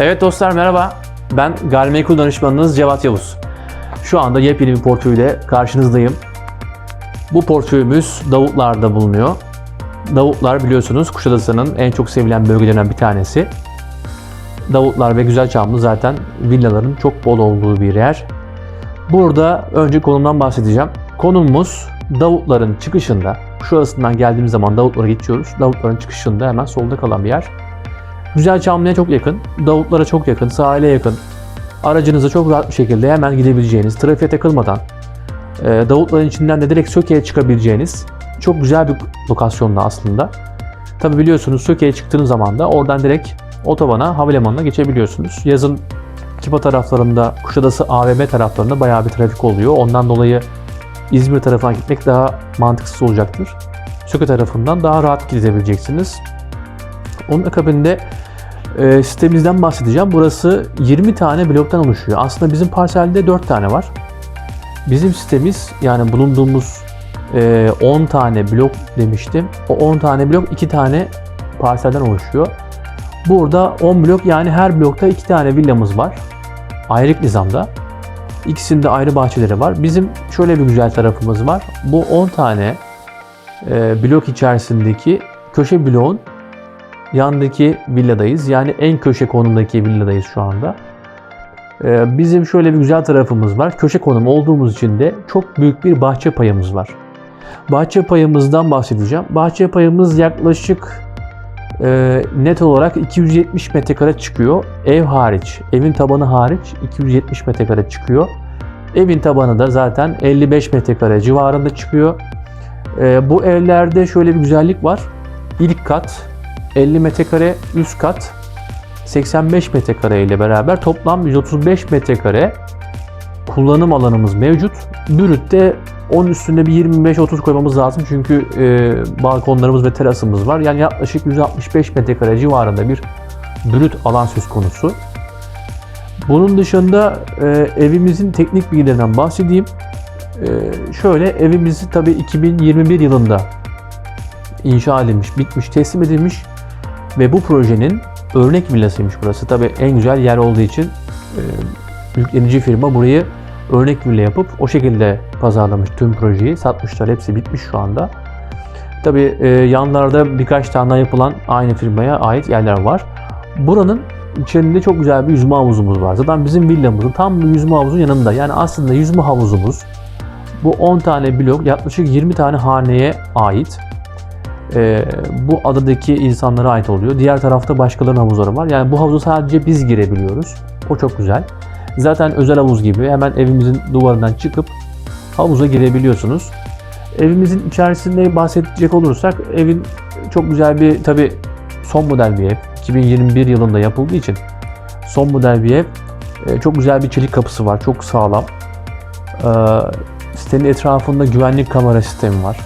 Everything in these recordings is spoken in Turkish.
Evet dostlar merhaba. Ben gayrimenkul danışmanınız Cevat Yavuz. Şu anda yepyeni bir portföyle karşınızdayım. Bu portföyümüz Davutlar'da bulunuyor. Davutlar biliyorsunuz Kuşadası'nın en çok sevilen bölgelerinden bir tanesi. Davutlar ve Güzelçamlı zaten villaların çok bol olduğu bir yer. Burada önce konumdan bahsedeceğim. Konumumuz Davutların çıkışında. Kuşadası'ndan geldiğimiz zaman Davutlara geçiyoruz. Davutların çıkışında hemen solda kalan bir yer. Güzelçamlı'ya çok yakın, Davutlara çok yakın, sahile yakın. Aracınıza çok rahat bir şekilde hemen gidebileceğiniz, trafiğe takılmadan, e, Davutların içinden de direkt Söke'ye çıkabileceğiniz çok güzel bir lokasyonda aslında. Tabi biliyorsunuz Söke'ye çıktığınız zaman da oradan direkt otobana, havalimanına geçebiliyorsunuz. Yazın Kipa taraflarında, Kuşadası AVM taraflarında bayağı bir trafik oluyor. Ondan dolayı İzmir tarafına gitmek daha mantıksız olacaktır. Söke tarafından daha rahat gidebileceksiniz. Onun akabinde e, sitemizden bahsedeceğim. Burası 20 tane bloktan oluşuyor. Aslında bizim parselde 4 tane var. Bizim sitemiz yani bulunduğumuz e, 10 tane blok demiştim. O 10 tane blok 2 tane parselden oluşuyor. Burada 10 blok yani her blokta 2 tane villamız var. Ayrık nizamda. İkisinde ayrı bahçeleri var. Bizim şöyle bir güzel tarafımız var. Bu 10 tane e, blok içerisindeki köşe bloğun yandaki villadayız. Yani en köşe konumdaki villadayız şu anda. Ee, bizim şöyle bir güzel tarafımız var. Köşe konum olduğumuz için de çok büyük bir bahçe payımız var. Bahçe payımızdan bahsedeceğim. Bahçe payımız yaklaşık e, net olarak 270 metrekare çıkıyor. Ev hariç, evin tabanı hariç 270 metrekare çıkıyor. Evin tabanı da zaten 55 metrekare civarında çıkıyor. E, bu evlerde şöyle bir güzellik var. İlk kat 50 metrekare, üst kat 85 metrekare ile beraber toplam 135 metrekare kullanım alanımız mevcut. Brütte onun üstünde bir 25-30 koymamız lazım çünkü e, balkonlarımız ve terasımız var. Yani yaklaşık 165 metrekare civarında bir brüt alan söz konusu. Bunun dışında e, evimizin teknik bilgilerinden bahsedeyim. E, şöyle evimizi tabii 2021 yılında inşa edilmiş, bitmiş, teslim edilmiş ve bu projenin örnek villasıymış burası. Tabii en güzel yer olduğu için e, yüklenici firma burayı örnek villa yapıp o şekilde pazarlamış tüm projeyi. Satmışlar. Hepsi bitmiş şu anda. Tabii e, yanlarda birkaç tane yapılan aynı firmaya ait yerler var. Buranın içerisinde çok güzel bir yüzme havuzumuz var. Zaten bizim villamızın tam bir yüzme havuzun yanında. Yani aslında yüzme havuzumuz bu 10 tane blok yaklaşık 20 tane haneye ait e, bu adadaki insanlara ait oluyor. Diğer tarafta başkalarının havuzları var. Yani bu havuza sadece biz girebiliyoruz. O çok güzel. Zaten özel havuz gibi hemen evimizin duvarından çıkıp havuza girebiliyorsunuz. Evimizin içerisinde bahsedecek olursak evin çok güzel bir tabi son model bir ev. 2021 yılında yapıldığı için son model bir ev. E, çok güzel bir çelik kapısı var. Çok sağlam. E, sitenin etrafında güvenlik kamera sistemi var.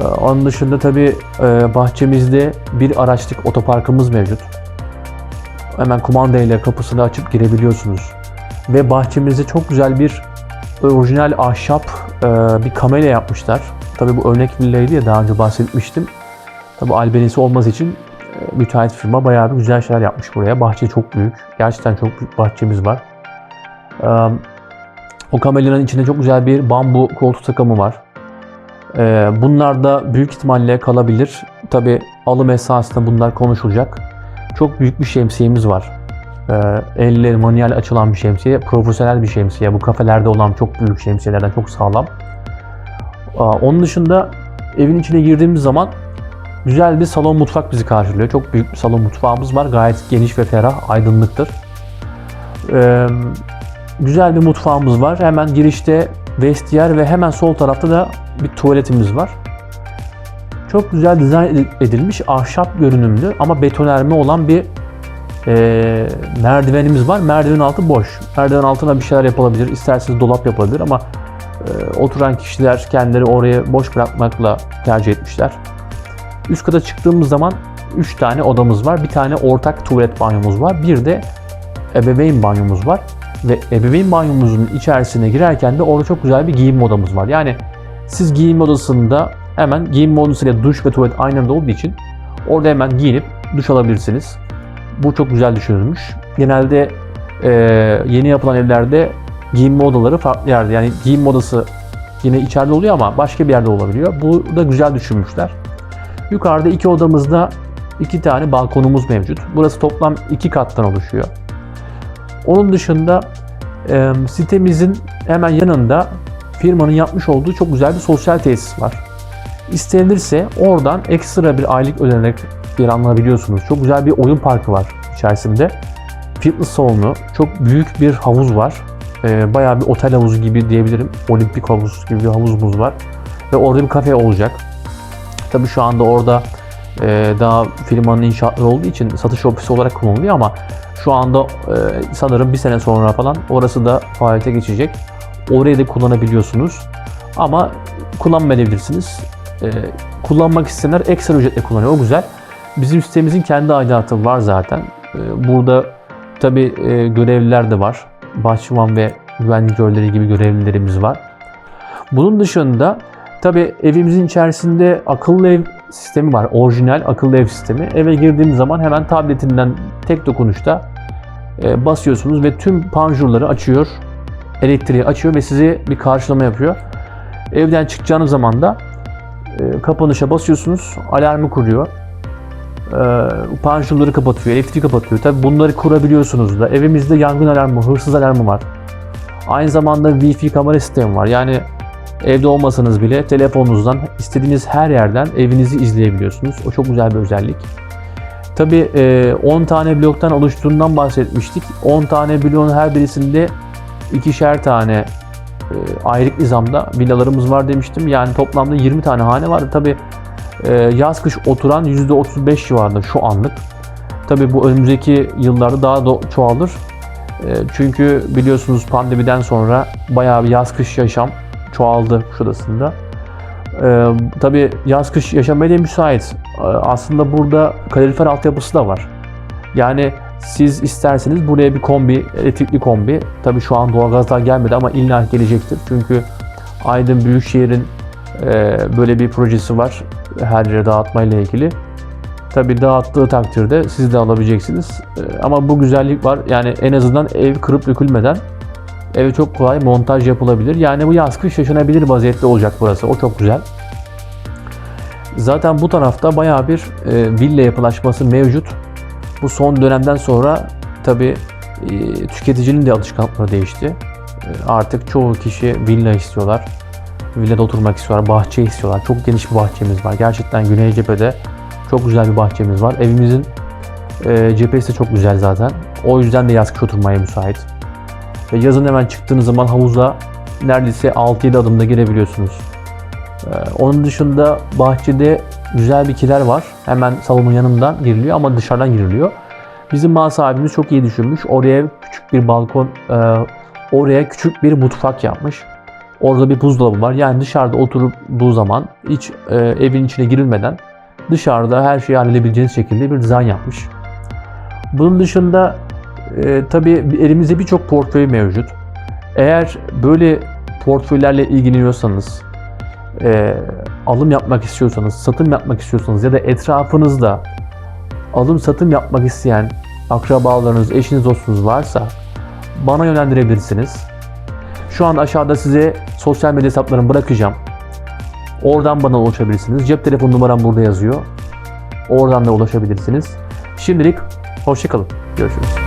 Ee, Onun dışında tabi bahçemizde bir araçlık otoparkımız mevcut. Hemen kumanda ile kapısını açıp girebiliyorsunuz. Ve bahçemizde çok güzel bir orijinal ahşap e, bir kamera yapmışlar. Tabi bu örnek villaydı ya daha önce bahsetmiştim. Tabi albenisi olması için e, müteahhit firma bayağı bir güzel şeyler yapmış buraya. Bahçe çok büyük. Gerçekten çok büyük bahçemiz var. Ee, O kameranın içinde çok güzel bir bambu koltuk takımı var. Ee, Bunlar da büyük ihtimalle kalabilir. Tabi alım esasında bunlar konuşulacak. Çok büyük bir şemsiyemiz var. Ee, Elle manuel açılan bir şemsiye. Profesyonel bir şemsiye. Bu kafelerde olan çok büyük şemsiyelerden çok sağlam. Onun dışında evin içine girdiğimiz zaman güzel bir salon mutfak bizi karşılıyor. Çok büyük bir salon mutfağımız var. Gayet geniş ve ferah, aydınlıktır. Ee, güzel bir mutfağımız var. Hemen girişte vestiyer ve hemen sol tarafta da bir tuvaletimiz var. Çok güzel dizayn edilmiş ahşap görünümlü ama betonarme olan bir e, merdivenimiz var. Merdiven altı boş. Merdiven altına bir şeyler yapılabilir. İsterseniz dolap yapılabilir ama e, oturan kişiler kendileri oraya boş bırakmakla tercih etmişler. Üst kata çıktığımız zaman 3 tane odamız var. Bir tane ortak tuvalet banyomuz var. Bir de ebeveyn banyomuz var. Ve ebeveyn banyomuzun içerisine girerken de orada çok güzel bir giyinme odamız var. Yani siz giyinme odasında hemen giyinme odasıyla duş ve tuvalet aynı anda olduğu için orada hemen giyinip duş alabilirsiniz. Bu çok güzel düşünülmüş. Genelde e, yeni yapılan evlerde giyinme odaları farklı yerde. Yani giyinme odası yine içeride oluyor ama başka bir yerde olabiliyor. Bu da güzel düşünmüşler. Yukarıda iki odamızda iki tane balkonumuz mevcut. Burası toplam iki kattan oluşuyor. Onun dışında e, sitemizin hemen yanında firmanın yapmış olduğu çok güzel bir sosyal tesis var. İstenilirse oradan ekstra bir aylık ödenek planlanabiliyorsunuz. Çok güzel bir oyun parkı var içerisinde. Fitness salonu, çok büyük bir havuz var. Ee, bayağı bir otel havuzu gibi diyebilirim. Olimpik havuz gibi bir havuzumuz var. Ve orada bir kafe olacak. Tabii şu anda orada e, daha firmanın inşaatları olduğu için satış ofisi olarak kullanılıyor ama şu anda e, sanırım bir sene sonra falan orası da faaliyete geçecek. Orayı da kullanabiliyorsunuz. Ama kullanmayabilirsiniz. E, kullanmak isteyenler ekstra ücretle kullanıyor. O güzel. Bizim sitemizin kendi aidatı var zaten. E, burada tabi görevliler de var. Bahçıvan ve güvenlik görevlileri gibi görevlilerimiz var. Bunun dışında tabi evimizin içerisinde akıllı ev sistemi var. Orijinal akıllı ev sistemi. Eve girdiğimiz zaman hemen tabletinden tek dokunuşta e, basıyorsunuz ve tüm panjurları açıyor. Elektriği açıyor ve size bir karşılama yapıyor. Evden çıkacağınız zaman da e, kapanışa basıyorsunuz. Alarmı kuruyor. E, panjurları kapatıyor, elektriği kapatıyor. Tabi bunları kurabiliyorsunuz da. Evimizde yangın alarmı, hırsız alarmı var. Aynı zamanda Wi-Fi kamera sistemi var. Yani evde olmasanız bile telefonunuzdan istediğiniz her yerden evinizi izleyebiliyorsunuz. O çok güzel bir özellik. Tabi 10 tane bloktan oluştuğundan bahsetmiştik. 10 tane bloğun her birisinde ikişer tane e, ayrık nizamda villalarımız var demiştim. Yani toplamda 20 tane hane var. Tabi yaz kış oturan %35 civarında şu anlık. Tabi bu önümüzdeki yıllarda daha da çoğalır. E, çünkü biliyorsunuz pandemiden sonra bayağı bir yaz kış yaşam çoğaldı şurasında. Ee, tabii yaz kış yaşamaya da müsait. Ee, aslında burada kalorifer altyapısı da var. Yani siz isterseniz buraya bir kombi, elektrikli kombi, tabii şu an doğalgazlar gelmedi ama illa gelecektir. Çünkü Aydın Büyükşehir'in e, böyle bir projesi var her yere dağıtmayla ilgili. Tabii dağıttığı takdirde siz de alabileceksiniz. E, ama bu güzellik var. Yani en azından ev kırıp dökülmeden eve çok kolay montaj yapılabilir. Yani bu yaz kış yaşanabilir vaziyette olacak burası. O çok güzel. Zaten bu tarafta bayağı bir e, villa yapılaşması mevcut. Bu son dönemden sonra tabi e, tüketicinin de alışkanlıkları değişti. E, artık çoğu kişi villa istiyorlar. Villada oturmak istiyorlar, bahçe istiyorlar. Çok geniş bir bahçemiz var. Gerçekten Güney cephede çok güzel bir bahçemiz var. Evimizin e, cephesi de çok güzel zaten. O yüzden de yaz kış oturmaya müsait. Ve yazın hemen çıktığınız zaman havuza neredeyse 6-7 adımda girebiliyorsunuz. Ee, onun dışında bahçede güzel bir kiler var. Hemen salonun yanından giriliyor ama dışarıdan giriliyor. Bizim mal sahibimiz çok iyi düşünmüş. Oraya küçük bir balkon, e, oraya küçük bir mutfak yapmış. Orada bir buzdolabı var. Yani dışarıda oturduğu zaman hiç e, evin içine girilmeden dışarıda her şeyi halledebileceğiniz şekilde bir dizayn yapmış. Bunun dışında e, tabii elimizde birçok portföy mevcut. Eğer böyle portföylerle ilgileniyorsanız, e, alım yapmak istiyorsanız, satım yapmak istiyorsanız ya da etrafınızda alım satım yapmak isteyen akrabalarınız, eşiniz, dostunuz varsa bana yönlendirebilirsiniz. Şu an aşağıda size sosyal medya hesaplarımı bırakacağım. Oradan bana ulaşabilirsiniz. Cep telefon numaram burada yazıyor. Oradan da ulaşabilirsiniz. Şimdilik hoşçakalın. Görüşürüz.